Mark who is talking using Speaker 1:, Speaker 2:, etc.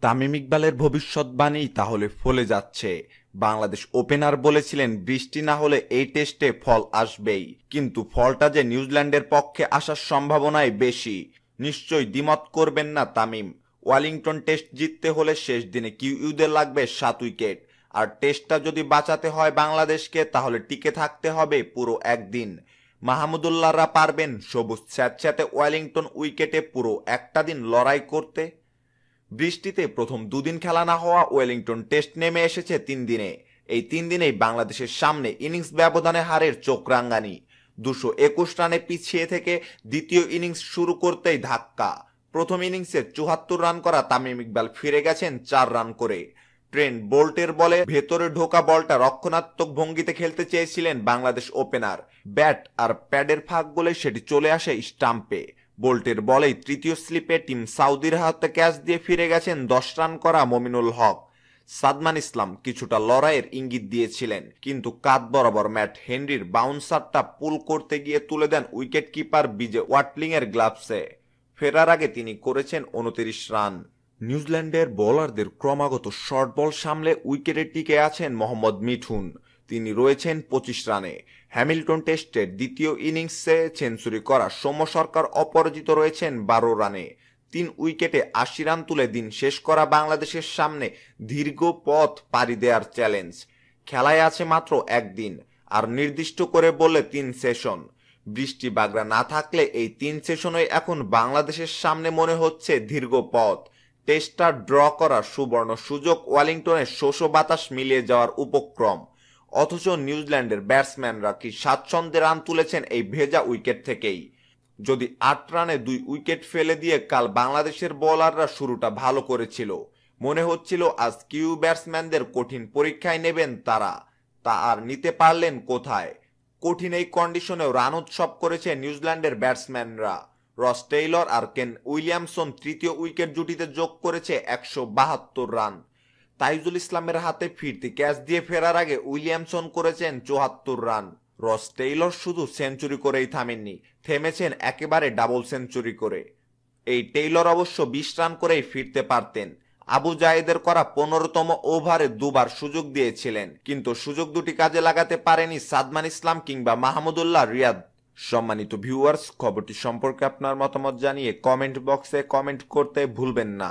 Speaker 1: তামিম ইকবালের ভবিষ্যৎবাণী তাহলে ফলে যাচ্ছে। বাংলাদেশ ওপেনার বলেছিলেন, বৃষ্টি না হলে এই টেস্টে ফল আসবেই। কিন্তু ফলটা যে নিউজিল্যান্ডের পক্ষে আসার সম্ভাবনাই বেশি। নিশ্চয়ই দ্বিমত করবেন না তামিম। ওয়ালিংটন টেস্ট জিততে হলে শেষ দিনে কিউইউদের লাগবে সাত উইকেট। আর টেস্টটা যদি বাঁচাতে হয় বাংলাদেশকে, তাহলে টিকে থাকতে হবে পুরো একদিন। মাহমুদুল্লাহরা পারবেন সবুজ স্যাঁতস্যাঁতে ওয়েলিংটন উইকেটে পুরো একটা দিন লড়াই করতে। বৃষ্টিতে প্রথম দুদিন খেলা না হওয়া ওয়েলিংটন টেস্ট নেমে এসেছে তিন দিনে। এই তিন দিনেই বাংলাদেশের সামনে ইনিংস ব্যবধানে হারের চোখ রাঙ্গানি দুশো একুশ রানে পিছিয়ে থেকে দ্বিতীয় ইনিংস শুরু করতেই ধাক্কা। প্রথম ইনিংসে চুহাত্তর রান করা তামিম ইকবাল ফিরে গেছেন চার রান করে। ট্রেন বোল্টের বলে ভেতরে ঢোকা বলটা রক্ষণাত্মক ভঙ্গিতে খেলতে চেয়েছিলেন বাংলাদেশ ওপেনার। ব্যাট আর প্যাডের ফাঁক বলে সেটি চলে আসে স্টাম্পে। বোল্টের বলেই তৃতীয় স্লিপে টিম সাউদির হাতে ক্যাচ দিয়ে ফিরে গেছেন দশ রান করা মমিনুল হক। সাদমান ইসলাম কিছুটা লড়াইয়ের ইঙ্গিত দিয়েছিলেন, কিন্তু কাত বরাবর ম্যাট হেনরির বাউন্সারটা পুল করতে গিয়ে তুলে দেন উইকেট কিপার বিজে ওয়াটলিং এর গ্লাভসে। ফেরার আগে তিনি করেছেন উনতিরিশ রান। নিউজিল্যান্ডের বোলারদের ক্রমাগত শর্ট বল সামলে উইকেটে টিকে আছেন মোহাম্মদ মিঠুন। তিনি রয়েছেন পঁচিশ রানে। হ্যামিল্টন টেস্টের দ্বিতীয় ইনিংসে সেঞ্চুরি করা সৌম্য সরকার অপরাজিত রয়েছেন বারো রানে। তিন উইকেটে আশি রান তুলে দিন শেষ করা বাংলাদেশের সামনে দীর্ঘ পথ পাড়ি দেওয়ার চ্যালেঞ্জ। খেলায় আছে মাত্র একদিন, আর নির্দিষ্ট করে বললে তিন সেশন। বৃষ্টি বাগড়া না থাকলে এই তিন সেশনে এখন বাংলাদেশের সামনে মনে হচ্ছে দীর্ঘ পথ। টেস্টটা ড্র করার সুবর্ণ সুযোগ ওয়ালিংটনের শোষ বাতাস মিলিয়ে যাওয়ার উপক্রম। অথচ নিউজিল্যান্ডের ব্যাটসম্যানরা কি স্বাচ্ছন্দ্যে রান তুলেছেন এই ভেজা উইকেট থেকেই? যদি আট রানে দুই উইকেট ফেলে দিয়ে কাল বাংলাদেশের বোলাররা শুরুটা ভালো করেছিল, মনে হচ্ছিল আজ কিউ ব্যাটসম্যানদের কঠিন পরীক্ষায় নেবেন তারা। তা আর নিতে পারলেন কোথায়? কঠিন এই কন্ডিশনেও রান উৎসব করেছে নিউজিল্যান্ডের ব্যাটসম্যানরা। রস টেইলর আর কেন উইলিয়ামসন তৃতীয় উইকেট জুটিতে যোগ করেছে একশো বাহাত্তর রান। তাইজুল ইসলামের হাতে ফিরতি ক্যাচ দিয়ে ফেরার আগে উইলিয়ামসন করেছেন চুয়াত্তর রান। রস টেইলর শুধু সেঞ্চুরি করেই থামেননি, থেমেছেন একেবারে ডাবল সেঞ্চুরি করে। এই টেইলর অবশ্য বিশ রান করেই ফিরতে পারতেন। আবু জায়েদের করা পনেরোতম ওভারে দুবার সুযোগ দিয়েছিলেন, কিন্তু সুযোগ দুটি কাজে লাগাতে পারেনি সাদমান ইসলাম কিংবা মাহমুদুল্লাহ রিয়াদ। সম্মানিত ভিউয়ার্স, খবরটি সম্পর্কে আপনার মতামত জানিয়ে কমেন্ট বক্সে কমেন্ট করতে ভুলবেন না।